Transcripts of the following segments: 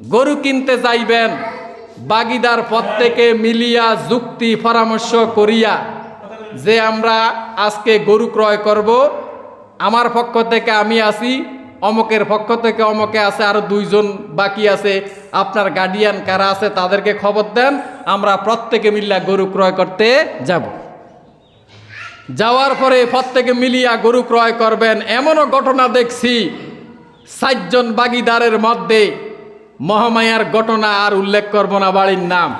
গরু কিনতে যাইবেন, বাগিদার প্রত্যেকে মিলিয়া যুক্তি পরামর্শ করিয়া যে আমরা আজকে গরু ক্রয় করব, আমার পক্ষ থেকে আমি আসি অমকের পক্ষ থেকে অমকে আছে, আরও দুইজন বাকি আছে, আপনার গার্ডিয়ান কারা আছে তাদেরকে খবর দেন, আমরা প্রত্যেকে মিলিয়া গরু ক্রয় করতে যাব। যাওয়ার পরে প্রত্যেকে মিলিয়া গরু ক্রয় করবেন, এমনও ঘটনা দেখছি, সাতজন বাগিদারের মধ্যে মহামায়ার ঘটনা আর উল্লেখ করব না বাড়ির নাম।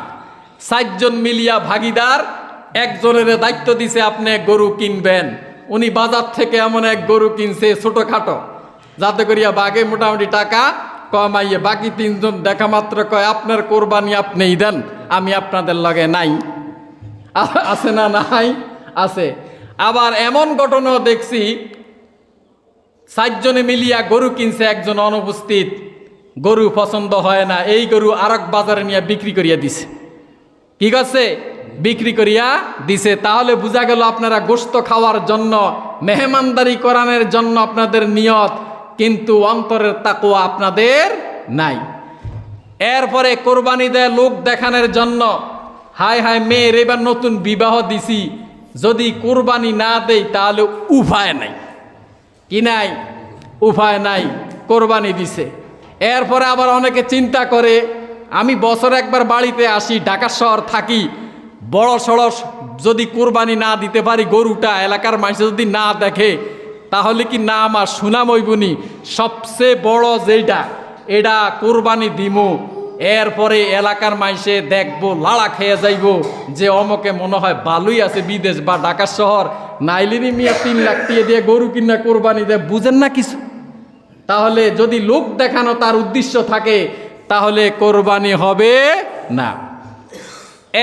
সাতজন মিলিয়া ভাগিদার, একজনের দায়িত্ব দিছে আপনি গরু কিনবেন। উনি বাজার থেকে এমন এক গরু কিনছে ছোটোখাটো, যাতে করিয়া বাঘে মোটামুটি টাকা কমাইয়ে বাকি তিনজন দেখা মাত্র কয়, আপনার কোরবানি আপনিই দেন, আমি আপনাদের লগে নাই। আছে না নাই? আছে। আবার এমন ঘটনাও দেখছি, সাতজনে মিলিয়া গরু কিনছে একজন অনুপস্থিত। গরু পছন্দ হয় না, এই গরু আরেক বাজারে নিয়ে বিক্রি করিয়া দিছে। কি করছে বিক্রি করিয়া দিছে। তাহলে বোঝা গেল আপনারা গোস্ত খাওয়ার জন্য, মেহমানদারি করানোর জন্য আপনাদের নিয়ত, কিন্তু অন্তরের তাকুয়া আপনাদের নাই। এরপরে কোরবানি দেয় লোক দেখানোর জন্য হায় হায় মেয়ের এবার নতুন বিবাহ দিছি, যদি কোরবানি না দেই তাহলে উপায় নাই। কি নাই? উপায় নাই, কোরবানি দিছে। এরপরে আবার অনেকে চিন্তা করে, আমি বছর একবার বাড়িতে আসি ঢাকা শহর থাকি, বড় সড়ো যদি কোরবানি না দিতে পারি গরুটা, এলাকার মানুষ যদি না দেখে, তাহলে কি না আমার সুনাম হইবনি সবচেয়ে বড় যেটা এটা কোরবানি দিমু। এরপরে এলাকার মাইসে দেখব, লাড়া খেয়ে যাইব, যে অমকে মনে হয় ভালোই আছে বিদেশ বা ঢাকা শহর। নাইলিনি মিয়া তিন লাখ দিয়ে দিয়ে গরু কিনা কোরবানি দেয়, বুঝেন না কিছু? তাহলে যদি লোক দেখানো তার উদ্দেশ্য থাকে, তাহলে কোরবানি হবে না।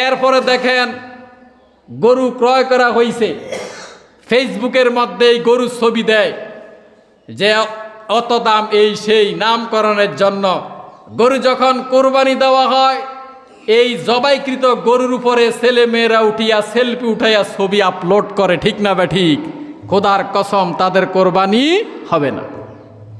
এরপরে দেখেন, গরু ক্রয় করা হয়েছে ফেসবুকের মধ্যেই গরুর ছবি দেয় যে, অত দাম এই সেই নামকরণের জন্য। গরু যখন কোরবানি দেওয়া হয়, এই জবাইকৃত গরুর উপরে ছেলে মেয়েরা উঠিয়া সেলফি উঠাইয়া ছবি আপলোড করে, ঠিক না বা ঠিক? খোদার কসম, তাদের কোরবানি হবে না।